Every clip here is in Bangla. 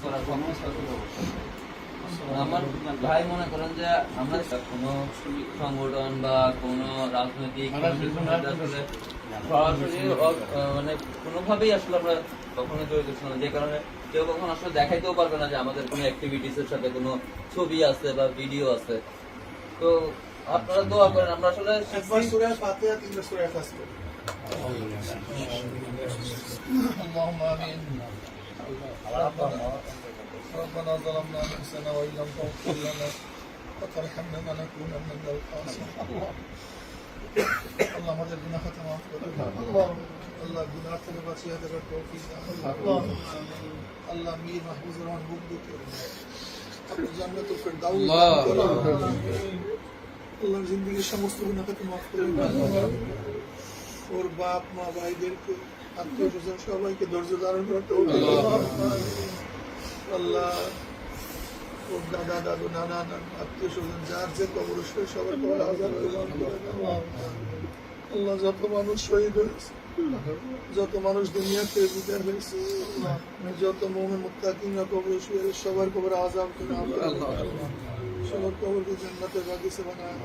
করার কোনো আমার ভাই মনে করেন যে আমরা কোনো সংগঠন বা কোনো রাজনৈতিক কোনো কিছুর মধ্যে আসলে সরাসরি অ- আহ, মানে কোনোভাবেই আসলে আমরা কখনো জড়িত ছিলাম না। যে কারণে কেউ কখনো আসলে দেখাইতেও পারবে না যে আমাদের কোনো অ্যাক্টিভিটিস এর সাথে কোনো ছবি আছে বা ভিডিও আছে তো আপনারা দোয়া করেন আমরা আসলে একবার সূরা ফাতিহা তিনবার সূরা ইখলাস করি اللهم آمين ربنا ظلمنا أنفسنا وإن لم تغفر لنا وترحمنا لنكونن من الخاسرين আল্লাহ আমাদের গুনাহ খাতা মাফ করে আল্লাহ আল্লাহ গুনাহ থেকে বাঁচিয়ে দেবার তৌফিক দান আল্লাহ আল্লাহ মীর মাহফুজুর রহমান বুক দিতে আপনি জান্নাতুল ফেরদাউস আল্লাহ জিন্দগির সমস্ত গুনাহ খাতা মাফ করে ওর বাপ মা ভাইদেরকে আত্মীয় স্বজন সবাইকে ধৈর্য ধারণ করতে আল্লাহ ওর দাদা দাদু নানা নানা আত্মীয় স্বজন যার যে কবর সে সবার কবর আজাদ প্রদান করে দাও। আল্লাহ যত মানুষ শহীদ হয়েছে যত মানুষ দুনিয়াতে বিদায় হয়েছে যত মোমে মুত্তাকিনরা কবর শুয়ে সবার কবর করে সবার কবরকে বাগিচা বানায়।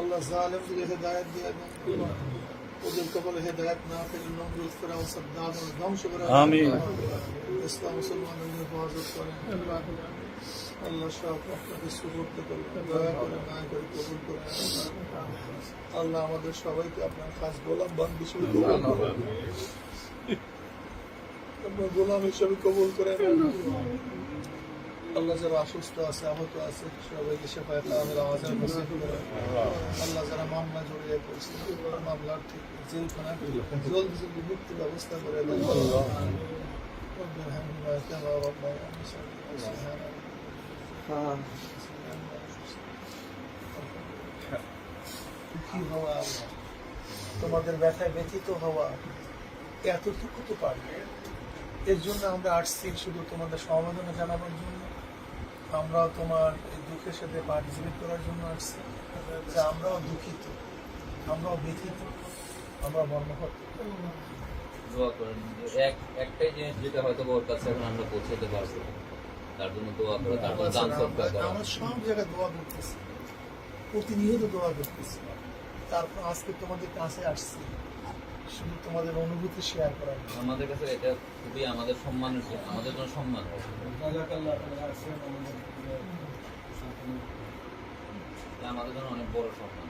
আল্লাহ জালেমদের হেদায়ত দিয়ে দেন। ওদের কবলে হেদায়ত না পেলে নমরুদ ফেরাও সাদ্দাত ও ধ্বংস করে আমিন। ইসলাম মুসলমানদের হেফাজত করেন আল্লাহ সব আপনাকে সুবর্ত করেন দয়া করে মায়া করে কবুল করেন আল্লাহ আমাদের সবাইকে আপনার খাস গোলাম বান হিসেবে কবুল করেন আপনার গোলাম হিসেবে কবুল করেন আল্লাহ যারা অসুস্থ আছে আহত আছে সবাইকে সেবায় তাদের আওয়াজের নসিব করে আল্লাহ যারা মামলা জড়িয়ে পড়ছে মামলার ঠিক জেলখানা জলদি জলদি মুক্তির ব্যবস্থা করে দেন কি হওয়া তোমাদের ব্যথায় ব্যথিত হওয়া এতটুকু তো পারবে এর জন্য আমরা আসছি শুধু তোমাদের সমাধান জানাবার জন্য। আমরাও তোমার এই দুঃখের সাথে পার্টিসিপেট করার জন্য আসছি। যে আমরাও দুঃখিত আমরাও ব্যথিত আমরা দোয়া করেন এক একটাই জিনিস যেটা হয়তো ওর কাছে এখন আমরা পৌঁছাতে পারব তার জন্য দোয়া করে তারপর দান সৎকার করা। আমরা সব জায়গায় দোয়া করতেছি প্রতিনিয়ত দোয়া করতেছি। তারপর আজকে তোমাদের কাছে আসছি। শুধু তোমাদের অনুভূতি শেয়ার করার জন্য। আমাদের কাছে এটা খুবই আমাদের সম্মানের জন্য আমাদের জন্য সম্মান। এটা আমাদের জন্য অনেক বড় সম্মান।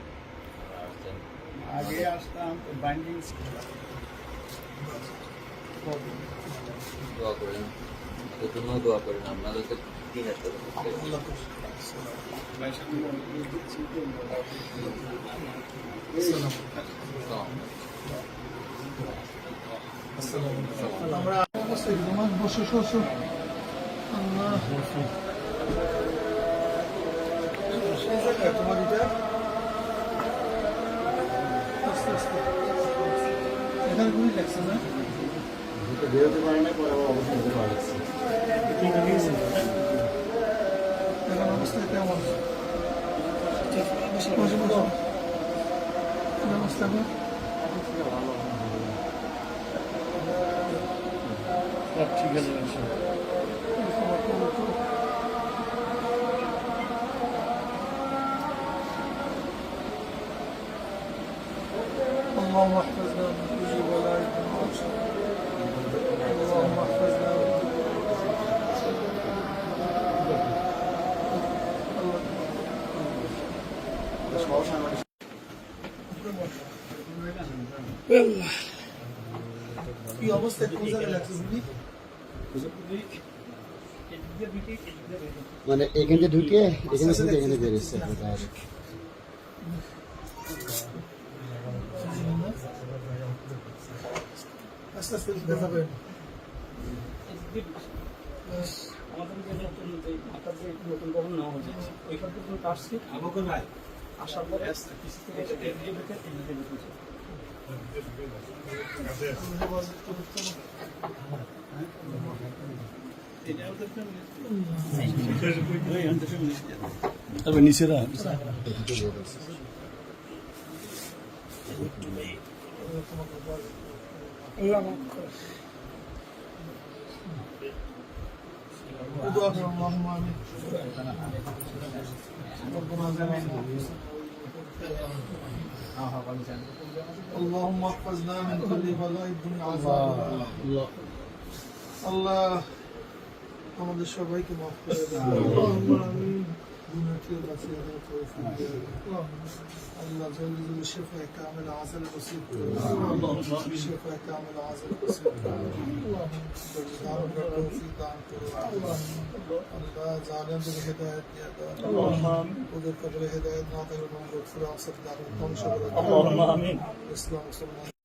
আগে আসতাম বাইন্ডিং দোয়া করেন আমাদের জন্য দোয়া করেন আপনাদেরকে দিন একটা আমরা বসে বসো আল্লাহ তোমার এটা আস্তে আস্তে এখানে লাগছে এখন অবস্থা কেমন বসে বসে Bak çıkıyor inşallah. اللهم احفظنا من كل بلاء اللهم احفظنا يلا يا مستر كوزا الاكسبليك মানে এখান থেকে ঢুকে এখানে থেকে এখানে বেরিয়েছে আমাদের নতুন যে নেওয়া হয়েছে ওইখান পর্যন্ত আসছি আসার পরে কিছু থেকে তবে নিচে Allah'ım اللهم احفظنا من كل بلاء الدنيا عذاب আল্লাহ আমাদের সবাইকে মাফ করে দেন بنعطيه العافية والتوفيق الله جل جلاله شفاء كامل عزل نصيب شفاء كامل عزل نصيب دارك التوفيق دان الله ظالم دل هدايت يا الله ودل قبل هدايت ناطق المنظور فرام صدق الله اللهم امين اسلام مسلمان